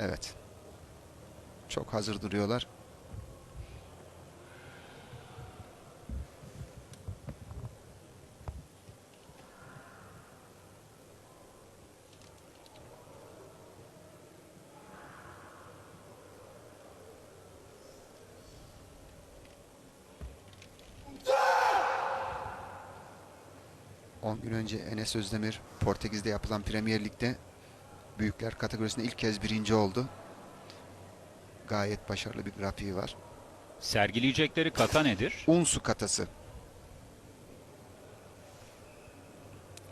Evet. Çok hazır duruyorlar. Gün önce Enes Özdemir Portekiz'de yapılan Premier Lig'de büyükler kategorisinde ilk kez birinci oldu. Gayet başarılı bir grafiği var. Sergileyecekleri kata nedir? Unsu katası.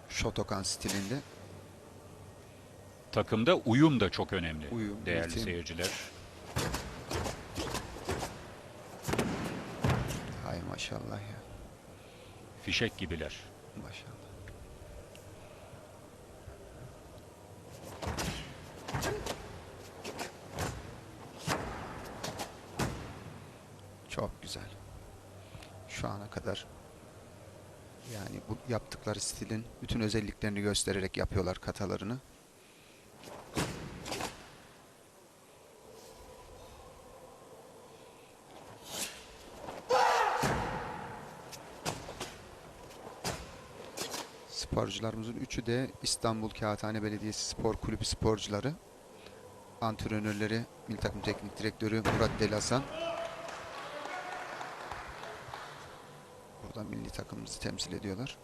Shotokan stilinde. Takımda uyum da çok önemli. Uyum, değerli ritim. seyirciler. Hay maşallah ya. Fişek gibiler. Maşallah. Çok güzel. Şu ana kadar yani bu yaptıkları stilin bütün özelliklerini göstererek yapıyorlar katalarını. Sporcularımızın üçü de İstanbul Kağıthane Belediyesi Spor Kulübü sporcuları. Antrenörleri, Milli Takım Teknik Direktörü Murat Delasan. Burada milli takımımızı temsil ediyorlar.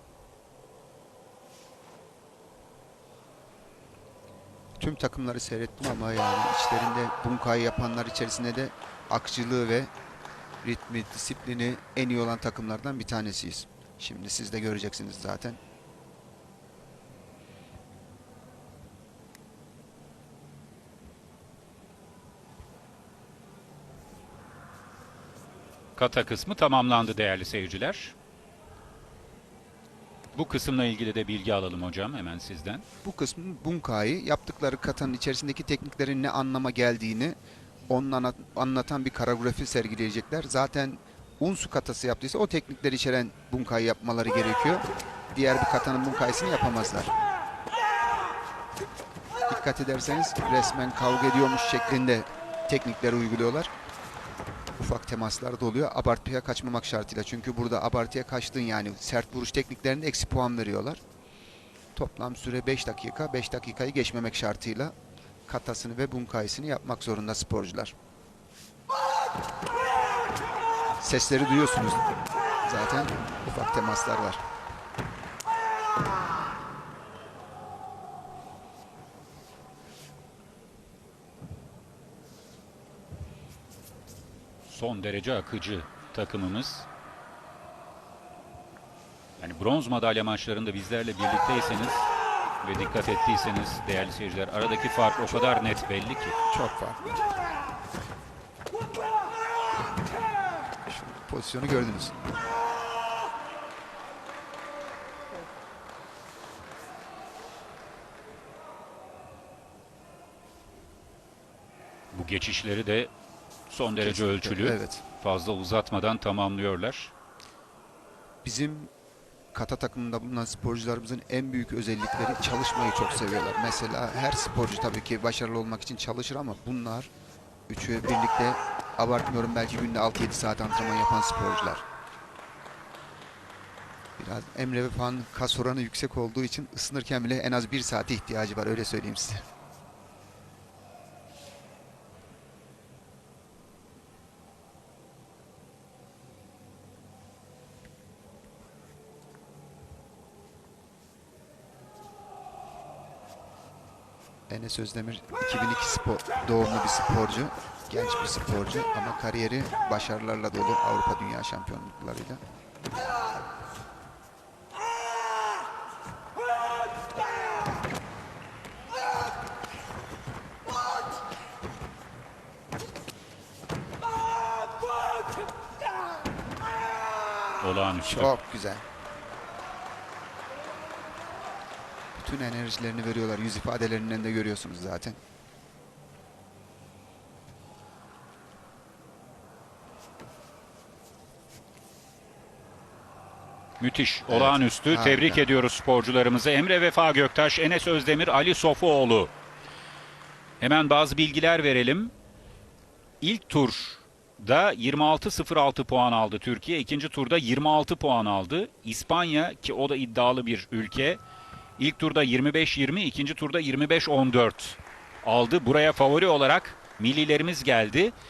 Tüm takımları seyrettim ama yani içlerinde bunkayı yapanlar içerisinde de akıcılığı ve ritmi, disiplini en iyi olan takımlardan bir tanesiyiz. Şimdi siz de göreceksiniz zaten. Kata kısmı tamamlandı değerli seyirciler. Bu kısımla ilgili de bilgi alalım hocam hemen sizden. Bu kısmın bunkayı yaptıkları katanın içerisindeki tekniklerin ne anlama geldiğini onun anlatan bir koreografi sergileyecekler. Zaten unsu katası yaptıysa o teknikleri içeren bunkayı yapmaları gerekiyor. Diğer bir katanın bunkayısını yapamazlar. Dikkat ederseniz resmen kavga ediyormuş şeklinde teknikleri uyguluyorlar. Ufak temaslar da oluyor. Abartıya kaçmamak şartıyla. Çünkü burada abartıya kaçtığın yani sert vuruş tekniklerinde eksi puan veriyorlar. Toplam süre 5 dakika. 5 dakikayı geçmemek şartıyla katasını ve bunkayısını yapmak zorunda sporcular. Sesleri duyuyorsunuz. Zaten ufak temaslar var. Son derece akıcı takımımız. Yani bronz madalya maçlarında bizlerle birlikteyseniz ve dikkat ettiyseniz değerli seyirciler aradaki fark o kadar net belli ki. Çok farklı. Şu pozisyonu gördünüz. Bu geçişleri de son derece Kesinlikle, ölçülü. Evet. Fazla uzatmadan tamamlıyorlar. Bizim kata takımında bulunan sporcularımızın en büyük özellikleri çalışmayı çok seviyorlar. Mesela her sporcu tabii ki başarılı olmak için çalışır ama bunlar üçü birlikte abartmıyorum belki günde 6-7 saat antrenman yapan sporcular. Biraz Emre Vefa'nın kas oranı yüksek olduğu için ısınırken bile en az bir saate ihtiyacı var öyle söyleyeyim size. Enes Özdemir 2002 spor, doğumlu bir sporcu. Genç bir sporcu ama kariyeri başarılarla dolu Avrupa Dünya Şampiyonluklarıyla. Olağanüstü. Çok güzel. Bütün enerjilerini veriyorlar. Yüz ifadelerinden de görüyorsunuz zaten. Müthiş, Evet, olağanüstü. harika. Tebrik ediyoruz sporcularımızı. Emre Vefa Göktaş, Enes Özdemir, Ali Sofuoğlu. Hemen bazı bilgiler verelim. İlk turda 26-06 puan aldı Türkiye. İkinci turda 26 puan aldı. İspanya ki o da iddialı bir ülke. İlk turda 25-20, ikinci turda 25-14 aldı. Buraya favori olarak millilerimiz geldi.